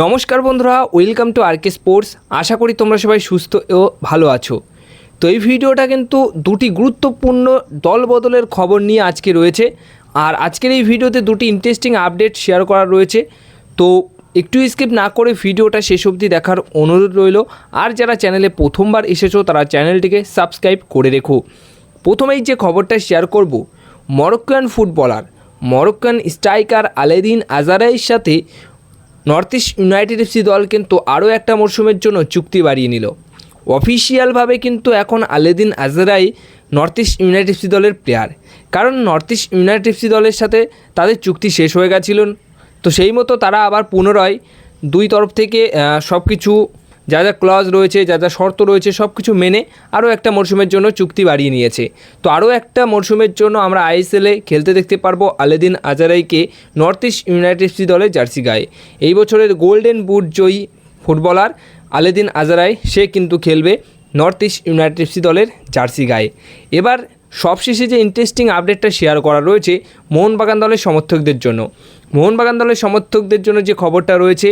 নমস্কার বন্ধুরা, welcome to RK sports. আশা করি তোমরা সবাই সুস্থ ও ভালো আছো। তো এই ভিডিওটা কিন্তু দুটি গুরুত্বপূর্ণ দল বদলের খবর নিয়ে আজকে রয়েছে। আর আজকের এই ভিডিওতে দুটি ইন্টারেস্টিং আপডেট শেয়ার করা রয়েছে। তো একটু স্কিপ না করে ভিডিওটা শেষ অবধি দেখার অনুরোধ রইল। আর যারা চ্যানেলে প্রথমবার এসেছ, তারা চ্যানেলটিকে সাবস্ক্রাইব করে রেখো। প্রথমেই যে খবরটা শেয়ার করব Moroccan footballer Moroccan striker Alaeddine আজারাইয়ের সাথে নর্থ ইস্ট ইউনাইটেড এফসি দল কিন্তু আরও একটা মরশুমের জন্য চুক্তি বাড়িয়ে নিল। অফিসিয়ালভাবে কিন্তু এখন Alaaeddine Ajaraie North East United FC দলের প্লেয়ার কারণ নর্থ ইস্ট ইউনাইটেড এফসি দলের সাথে তাদের চুক্তি শেষ হয়ে গেছিল। তো সেই মতো তারা আবার পুনরায় দুই তরফ থেকে সব কিছু যা যা ক্লজ রয়েছে, যা যা শর্ত রয়েছে সব কিছু মেনে আরও একটা মরশুমের জন্য চুক্তি বাড়িয়ে নিয়েছে। তো আরও একটা মরশুমের জন্য আমরা আইএসএলে খেলতে দেখতে পারব আলেদিন আজারাইকে নর্থ ইস্ট ইউনাইটেড সি দলের জার্সি গায়ে। এই বছরের গোল্ডেন বুট জয়ী ফুটবলার আলেদিন আজারাই, সে কিন্তু খেলবে নর্থ ইস্ট ইউনাইটেড এফসি দলের জার্সি গায়ে। এবার সবশেষে যে ইন্টারেস্টিং আপডেটটা শেয়ার করা রয়েছে, মোহনবাগান দলের সমর্থকদের জন্য। মোহনবাগান দলের সমর্থকদের জন্য যে খবরটা রয়েছে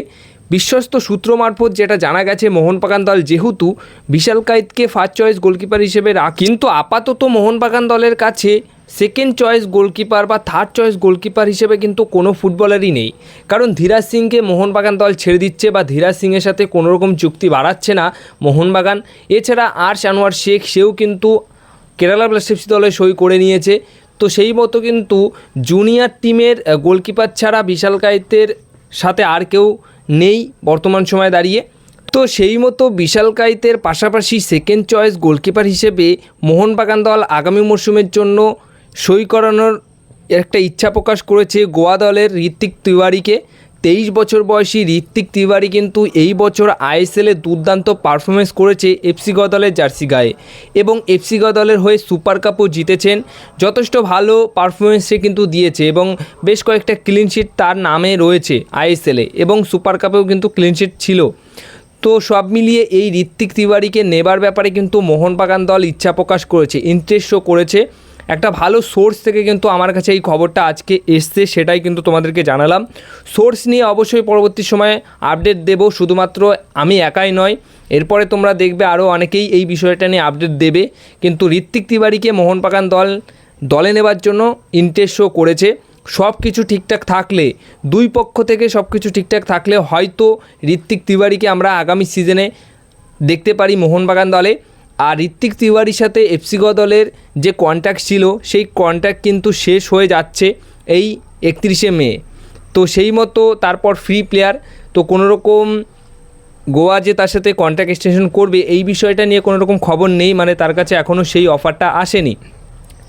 বিশ্বস্ত সূত্র মারফত যেটা জানা গেছে, মোহন মোহনবাগান দল যেহেতু বিশাল কাইতকে ফার্স্ট চয়েস গোলকিপার হিসেবে রাখ কিন্তু আপাতত মোহন মোহনবাগান দলের কাছে সেকেন্ড চয়েস গোলকিপার বা থার্ড চয়েস গোলকিপার হিসেবে কিন্তু কোনো ফুটবলারই নেই। কারণ ধীরাজ সিংকে মোহনবাগান দল ছেড়ে দিচ্ছে বা ধীরাজ সিংয়ের সাথে কোনো রকম চুক্তি বাড়াচ্ছে না মোহনবাগান এছাড়া আর আনোয়ার শেখ, সেও কিন্তু কেরালা ব্লাস্টার্স দলে সই করে নিয়েছে। তো সেই মতো কিন্তু জুনিয়র টিমের গোলকিপার ছাড়া বিশাল কায়েতের সাথে আর কেউ নেই বর্তমান সময়ে দাঁড়িয়ে। তো সেই মতো বিশাল কাইতের পাশাপাশি সেকেন্ড চয়েস গোলকিপার হিসেবে মোহনবাগান দল আগামী মরশুমের জন্য সই করানোর একটা ইচ্ছা প্রকাশ করেছে গোয়া দলের ঋত্বিক তিওয়ারিকে। তেইশ বছর বয়সী ঋত্বিক তিওয়ারি কিন্তু এই বছর আইএসএলে দুর্দান্ত পারফরমেন্স করেছে এফসি গ দলের জার্সি গায়ে এবং এফসি গ দলের হয়ে সুপার কাপও জিতেছেন। যথেষ্ট ভালো পারফরমেন্স সে কিন্তু দিয়েছে এবং বেশ কয়েকটা ক্লিনশিট তার নামে রয়েছে আইএসএলে এবং সুপার কাপেও কিন্তু ক্লিনশিট ছিল। তো সব মিলিয়ে এই ঋত্বিক তিওয়ারিকে নেবার ব্যাপারে কিন্তু মোহনবাগান দল ইচ্ছা প্রকাশ করেছে ইন্টারেস্ট শো করেছে। একটা ভালো সোর্স থেকে কিন্তু আমার কাছে এই খবরটা আজকে এসছে, সেটাই কিন্তু তোমাদেরকে জানালাম। সোর্স নিয়ে অবশ্যই পরবর্তী সময়ে আপডেট দেব, শুধুমাত্র আমি একাই নয়, এরপরে তোমরা দেখবে আরও অনেকেই এই বিষয়টা নিয়ে আপডেট দেবে। কিন্তু ঋত্বিক তিওয়ারিকে মোহনবাগান দল, দলে নেবার জন্য ইন্টারেস্ট শো করেছে। সব কিছু ঠিকঠাক থাকলে, দুই পক্ষ থেকে সব কিছু ঠিকঠাক থাকলে হয়তো ঋত্বিক তিওয়ারিকে আমরা আগামী সিজনে দেখতে পারি মোহনবাগান দলে। আর ঋত্বিক তিওয়ারির সাথে এফসিগ দলের যে কন্ট্যাক্ট ছিল, সেই কন্ট্যাক্ট কিন্তু শেষ হয়ে যাচ্ছে এই একত্রিশে মে। তো সেই মতো তারপর ফ্রি প্লেয়ার তো কোনো রকম গোয়া যে তার সাথে কন্ট্যাক্ট এক্সটেনশন করবে, এই বিষয়টা নিয়ে কোনো রকম খবর নেই মানে তার কাছে এখনও সেই অফারটা আসেনি।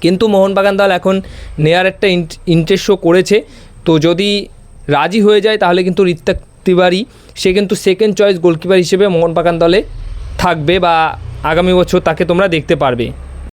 কিন্তু মোহনবাগান দল এখন নেয়ার একটা ইন্টারেস্ট শো করেছে। তো যদি রাজি হয়ে যায়, তাহলে কিন্তু ঋত্বিক তিওয়ারি, সে কিন্তু সেকেন্ড চয়েস গোলকিপার হিসেবে মোহনবাগান দলে থাকবে বা আগামী বছর তাকে তোমরা দেখতে পারবে।